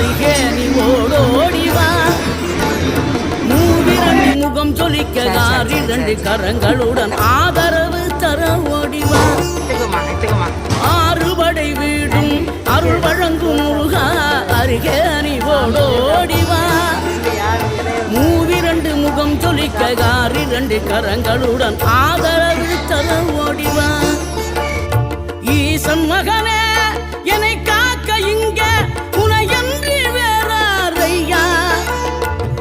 அருகே நீ ஓடோடிவா மூவிரண்டு முகம் ஜொலிக்க ஆறிரண்டு கரங்களுடன் ஆதரவு தர ஓடிவா ஆறுபடை வீடும் அருள் வழங்கும் முருகா. அருகே நீ ஓடோடிவா மூவிரண்டு முகம் ஜொலிக்க ஆறிரண்டு கரங்களுடன் ஆதரவு தர ஓடிவா ஈசன் மகனே